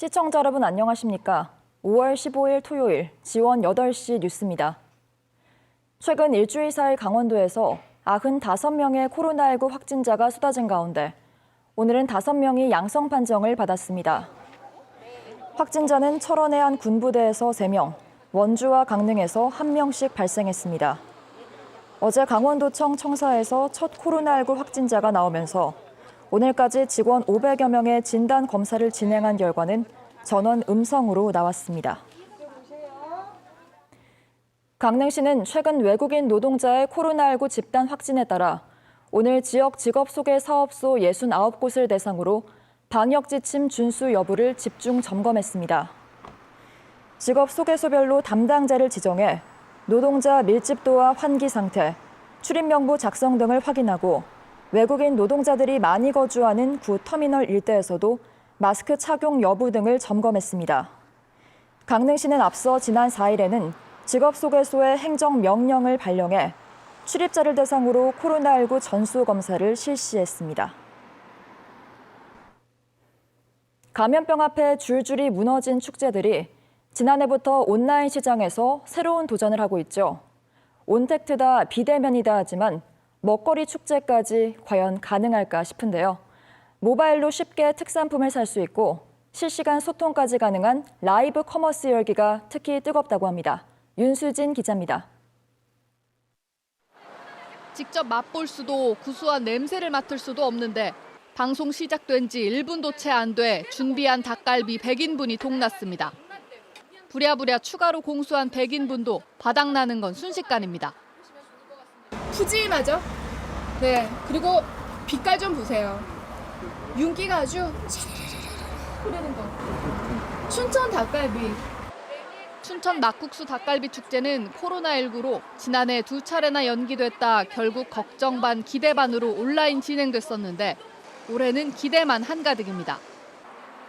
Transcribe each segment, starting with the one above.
시청자 여러분 안녕하십니까? 5월 15일 토요일 지원 8시 뉴스입니다. 최근 일주일 사이 강원도에서 95명의 코로나19 확진자가 쏟아진 가운데 오늘은 5명이 양성 판정을 받았습니다. 확진자는 철원의 한 군부대에서 3명, 원주와 강릉에서 1명씩 발생했습니다. 어제 강원도청 청사에서 첫 코로나19 확진자가 나오면서 오늘까지 직원 500여 명의 진단 검사를 진행한 결과는 전원 음성으로 나왔습니다. 강릉시는 최근 외국인 노동자의 코로나19 집단 확진에 따라 오늘 지역 직업 소개 사업소 69곳을 대상으로 방역 지침 준수 여부를 집중 점검했습니다. 직업 소개소별로 담당자를 지정해 노동자 밀집도와 환기 상태, 출입 명부 작성 등을 확인하고 외국인 노동자들이 많이 거주하는 구 터미널 일대에서도 마스크 착용 여부 등을 점검했습니다. 강릉시는 앞서 지난 4일에는 직업소개소에 행정명령을 발령해 출입자를 대상으로 코로나19 전수검사를 실시했습니다. 감염병 앞에 줄줄이 무너진 축제들이 지난해부터 온라인 시장에서 새로운 도전을 하고 있죠. 온택트다 비대면이다 하지만 먹거리 축제까지 과연 가능할까 싶은데요. 모바일로 쉽게 특산품을 살 수 있고 실시간 소통까지 가능한 라이브 커머스 열기가 특히 뜨겁다고 합니다. 윤수진 기자입니다. 직접 맛볼 수도 구수한 냄새를 맡을 수도 없는데 방송 시작된 지 1분도 채 안 돼 준비한 닭갈비 100인분이 동났습니다. 부랴부랴 추가로 공수한 100인분도 바닥나는 건 순식간입니다. 푸짐하죠? 네. 그리고 빛깔 좀 보세요. 윤기가 아주 흐르는 거. 춘천 닭갈비. 춘천 막국수 닭갈비 축제는 코로나19로 지난해 두 차례나 연기됐다 결국 걱정 반 기대 반으로 온라인 진행됐었는데 올해는 기대만 한가득입니다.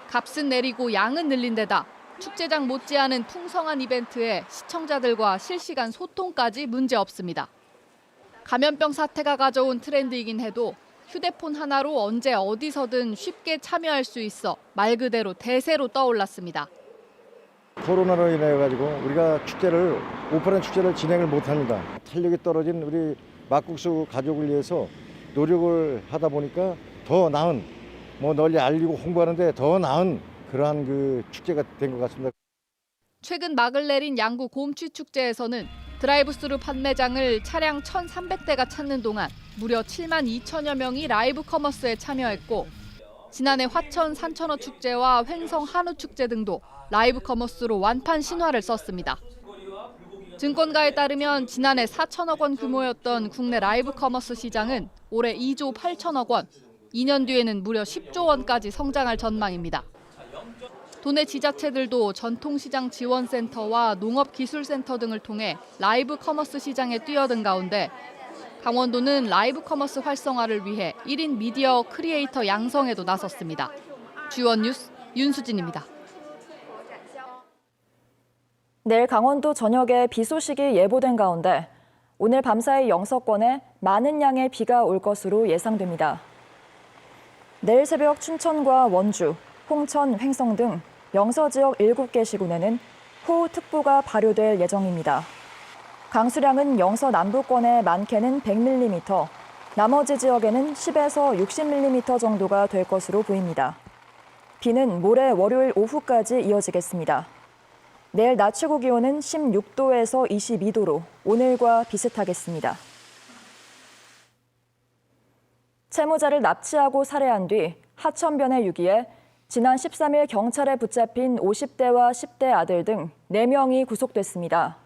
값은 내리고 양은 늘린 데다 축제장 못지않은 풍성한 이벤트에 시청자들과 실시간 소통까지 문제 없습니다. 감염병 사태가 가져온 트렌드이긴 해도 휴대폰 하나로 언제 어디서든 쉽게 참여할 수 있어 말 그대로 대세로 떠올랐습니다. 코로나로 인해 가지고 우리가 축제를 오프라인 축제를 진행을 못 합니다. 탄력이 떨어진 우리 막국수 가족을 위해서 노력을 하다 보니까 더 나은 뭐 널리 알리고 홍보하는데 더 나은 그러한 그 축제가 된 것 같습니다. 최근 막을 내린 양구 곰취 축제에서는 드라이브스루 판매장을 차량 1,300대가 찾는 동안 무려 7만 2천여 명이 라이브 커머스에 참여했고 지난해 화천 산천어 축제와 횡성 한우 축제 등도 라이브 커머스로 완판 신화를 썼습니다. 증권가에 따르면 지난해 4천억 원 규모였던 국내 라이브 커머스 시장은 올해 2조 8천억 원, 2년 뒤에는 무려 10조 원까지 성장할 전망입니다. 도내 지자체들도 전통시장 지원센터와 농업기술센터 등을 통해 라이브 커머스 시장에 뛰어든 가운데 강원도는 라이브 커머스 활성화를 위해 1인 미디어 크리에이터 양성에도 나섰습니다. 주원 뉴스 윤수진입니다. 내일 강원도 전역에 비 소식이 예보된 가운데 오늘 밤사이 영서권에 많은 양의 비가 올 것으로 예상됩니다. 내일 새벽 춘천과 원주, 홍천, 횡성 등 영서 지역 7개 시군에는 호우특보가 발효될 예정입니다. 강수량은 영서 남부권의 많게는 100mm, 나머지 지역에는 10에서 60mm 정도가 될 것으로 보입니다. 비는 모레 월요일 오후까지 이어지겠습니다. 내일 낮 최고 기온은 16도에서 22도로 오늘과 비슷하겠습니다. 채무자를 납치하고 살해한 뒤 하천변에 유기해 지난 13일 경찰에 붙잡힌 50대와 10대 아들 등 4명이 구속됐습니다.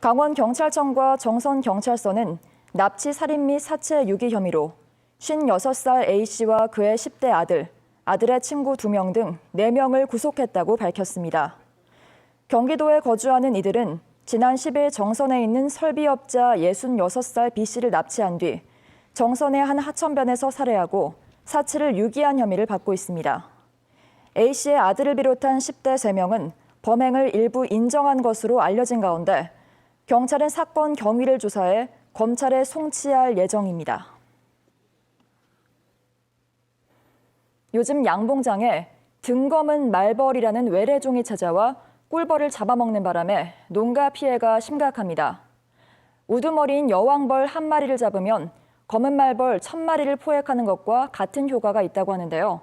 강원경찰청과 정선경찰서는 납치 살인 및 사체 유기 혐의로 56살 A씨와 그의 10대 아들, 아들의 친구 2명 등 4명을 구속했다고 밝혔습니다. 경기도에 거주하는 이들은 지난 10일 정선에 있는 설비업자 66살 B씨를 납치한 뒤 정선의 한 하천변에서 살해하고 사체를 유기한 혐의를 받고 있습니다. A씨의 아들을 비롯한 10대 3명은 범행을 일부 인정한 것으로 알려진 가운데 경찰은 사건 경위를 조사해 검찰에 송치할 예정입니다. 요즘 양봉장에 등검은 말벌이라는 외래종이 찾아와 꿀벌을 잡아먹는 바람에 농가 피해가 심각합니다. 우두머리인 여왕벌 한 마리를 잡으면 검은 말벌 천 마리를 포획하는 것과 같은 효과가 있다고 하는데요.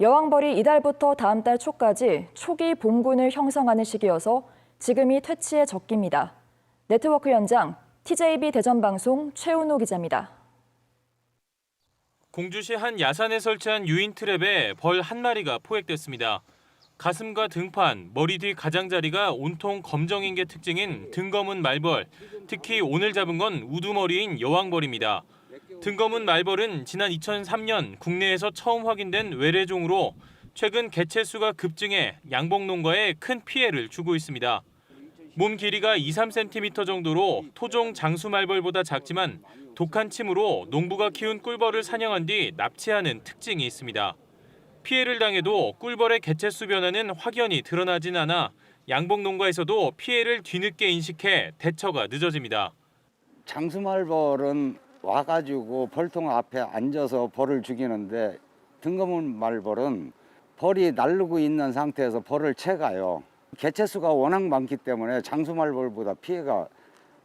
여왕벌이 이달부터 다음 달 초까지 초기 봉군을 형성하는 시기여서 지금이 퇴치의 적기입니다. 네트워크 현장 TJB 대전방송 최은호 기자입니다. 공주시 한 야산에 설치한 유인 트랩에 벌 한 마리가 포획됐습니다. 가슴과 등판, 머리 뒤 가장자리가 온통 검정인 게 특징인 등검은 말벌. 특히 오늘 잡은 건 우두머리인 여왕벌입니다. 등검은 말벌은 지난 2003년 국내에서 처음 확인된 외래종으로 최근 개체 수가 급증해 양봉 농가에 큰 피해를 주고 있습니다. 몸 길이가 2, 3cm 정도로 토종 장수말벌보다 작지만 독한 침으로 농부가 키운 꿀벌을 사냥한 뒤 납치하는 특징이 있습니다. 피해를 당해도 꿀벌의 개체수 변화는 확연히 드러나진 않아 양봉 농가에서도 피해를 뒤늦게 인식해 대처가 늦어집니다. 장수말벌은 와가지고 벌통 앞에 앉아서 벌을 죽이는데 등검은 말벌은 벌이 날르고 있는 상태에서 벌을 채가요. 개체수가 워낙 많기 때문에 장수말벌보다 피해가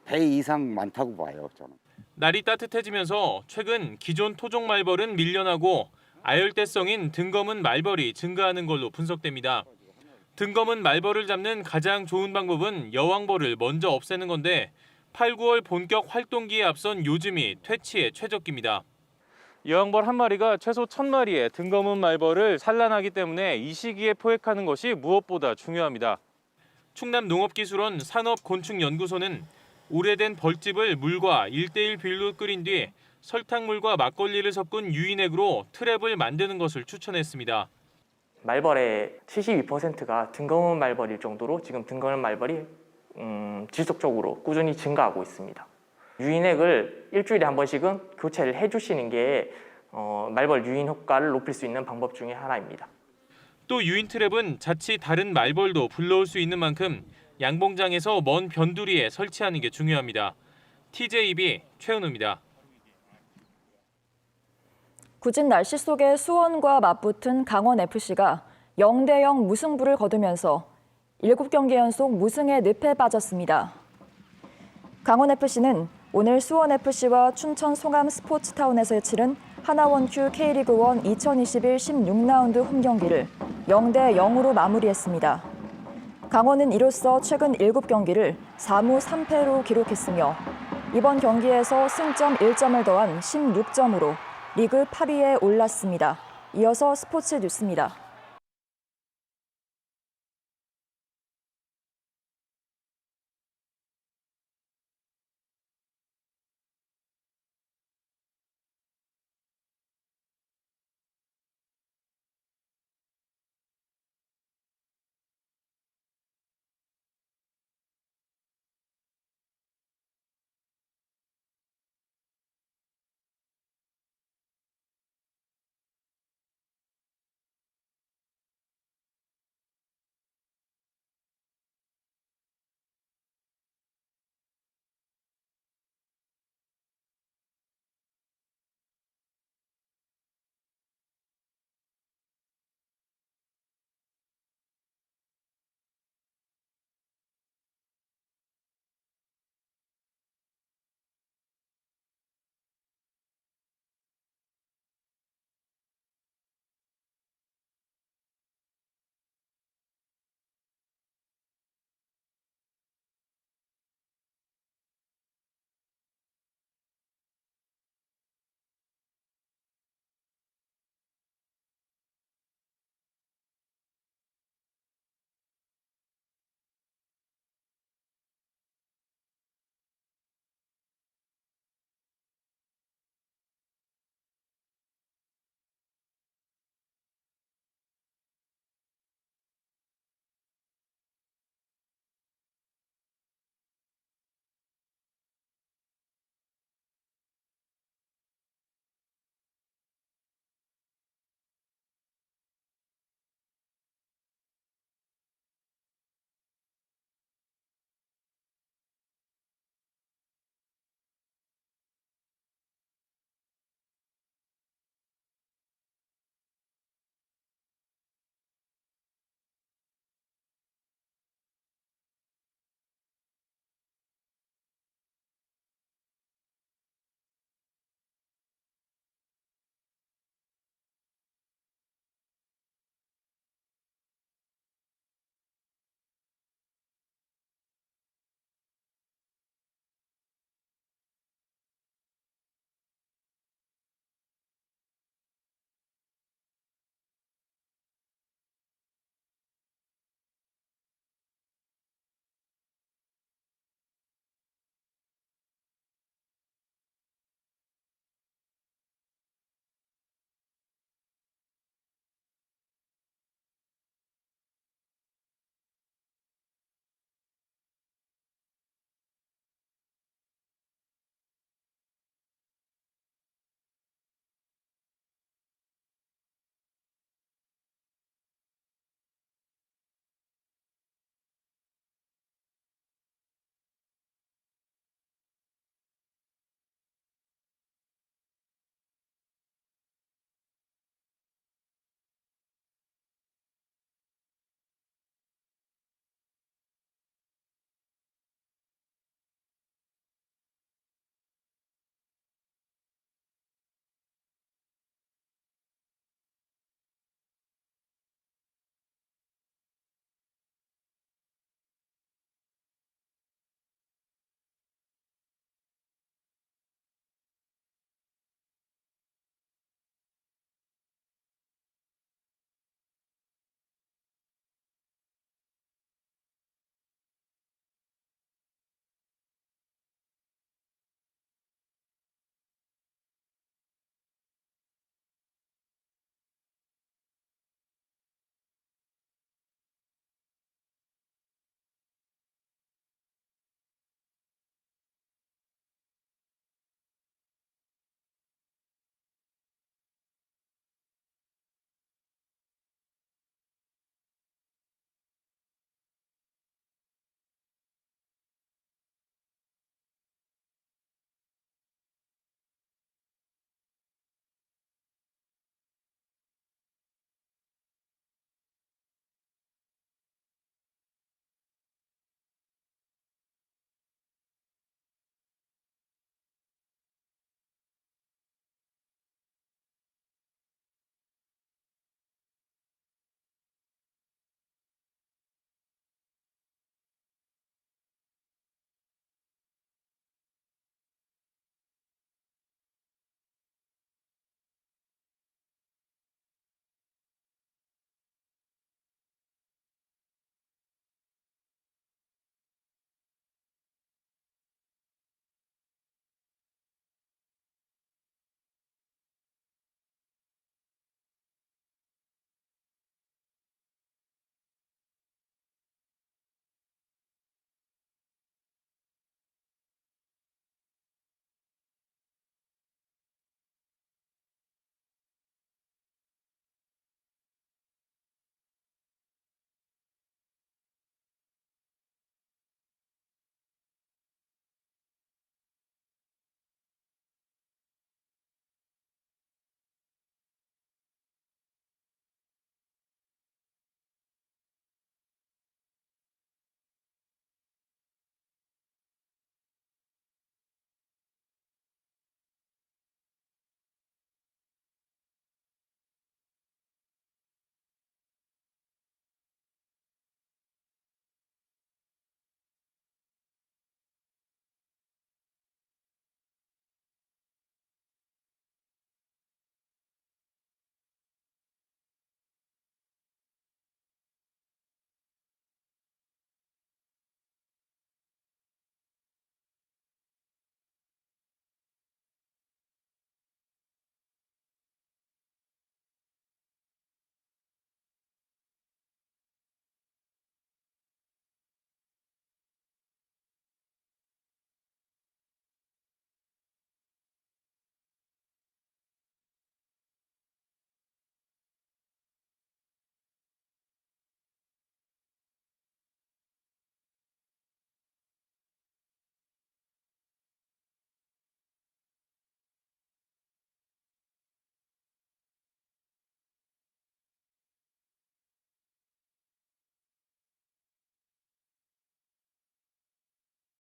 배 이상 많다고 봐요. 저는. 날이 따뜻해지면서 최근 기존 토종 말벌은 밀려나고 아열대성인 등검은 말벌이 증가하는 걸로 분석됩니다. 등검은 말벌을 잡는 가장 좋은 방법은 여왕벌을 먼저 없애는 건데 8, 9월 본격 활동기에 앞선 요즘이 퇴치의 최적기입니다. 여왕벌 한 마리가 최소 1000마리의 등검은 말벌을 산란하기 때문에 이 시기에 포획하는 것이 무엇보다 중요합니다. 충남 농업기술원 산업곤충연구소는 오래된 벌집을 물과 1대1 비율로 끓인 뒤 설탕물과 막걸리를 섞은 유인액으로 트랩을 만드는 것을 추천했습니다. 말벌의 72%가 등검은 말벌일 정도로 지금 등검은 말벌이 음, 지속적으로 꾸준히 증가하고 있습니다. 유인액을 일주일에 한 번씩은 교체를 해주시는 게 어, 말벌 유인 효과를 높일 수 있는 방법 중에 하나입니다. 또 유인 트랩은 자칫 다른 말벌도 불러올 수 있는 만큼 양봉장에서 먼 변두리에 설치하는 게 중요합니다. TJB 최은우입니다. 굳은 날씨 속에 수원과 맞붙은 강원FC가 0대 0 무승부를 거두면서 7경기 연속 무승의 늪에 빠졌습니다. 강원FC는 오늘 수원FC와 춘천 송암 스포츠타운에서 치른 하나원큐 K리그1 2021 16라운드 홈경기를 0대 0으로 마무리했습니다. 강원은 이로써 최근 7경기를 4무 3패로 기록했으며 이번 경기에서 승점 1점을 더한 16점으로 리그 8위에 올랐습니다. 이어서 스포츠 뉴스입니다.